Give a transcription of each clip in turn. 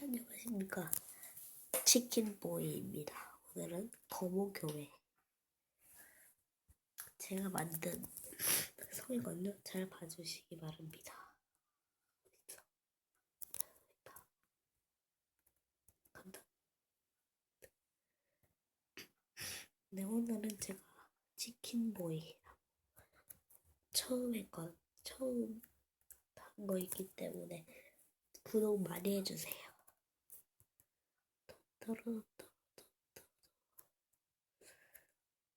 안녕하십니까 치킨보이입니다. 오늘은 거모교회 제가 만든 성이거든요. 잘 봐주시기 바랍니다. 어딨어? 있다. 간다. 네 오늘은 제가 치킨보이 처음 했건 처음 한 거있기 때문에 구독 많이 해주세요. 또또또또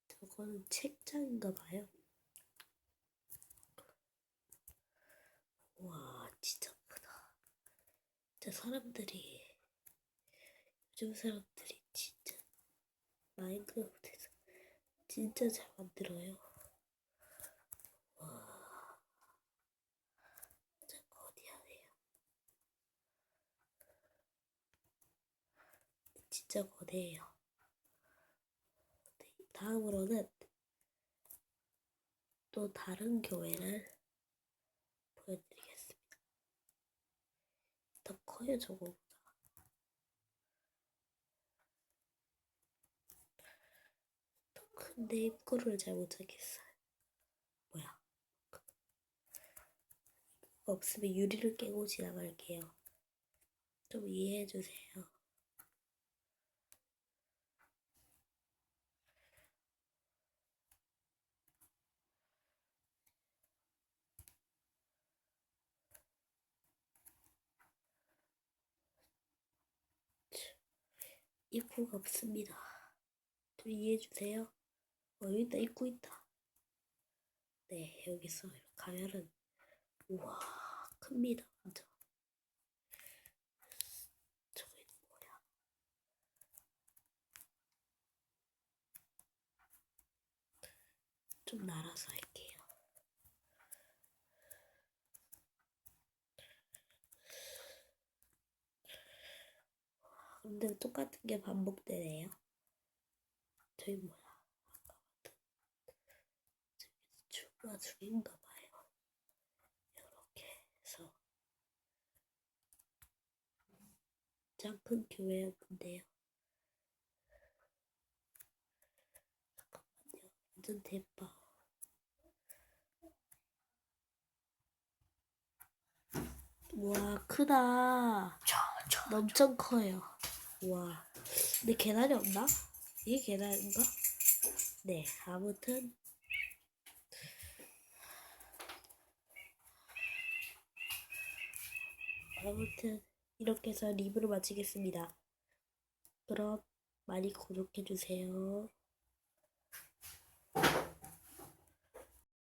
저거는 책장인가 봐요. 와 진짜 크다. 진짜 사람들이 요즘 사람들이 진짜 마인크래프트에서 진짜 잘 만들어요. 와 진짜 거대하네요. 진짜 거대해요. 네, 다음으로는 또 다른 교회를 보여드리겠습니다. 더 커요, 저거보다. 더 큰데 입구를 잘 못하겠어요. 뭐야? 입구가 없으면 유리를 깨고 지나갈게요. 좀 이해해주세요. 입구가 없습니다. 좀 이해해주세요. 어, 여기 있다, 입구 있다. 네, 여기서 가면은, 우와, 큽니다, 완전. 저기 뭐야. 좀 날아서 할게요. 근데 똑같은 게 반복되네요. 저기 뭐야? 아까 봤던 저기서 중인가 봐요. 이렇게 해서 작은 교회였는데요. 잠깐만요. 완전 대박. 와 크다. 엄청 커요. 와. 근데 계단이 없나? 이게 계단인가? 네, 아무튼. 아무튼, 이렇게 해서 리뷰를 마치겠습니다. 그럼 많이 구독해주세요.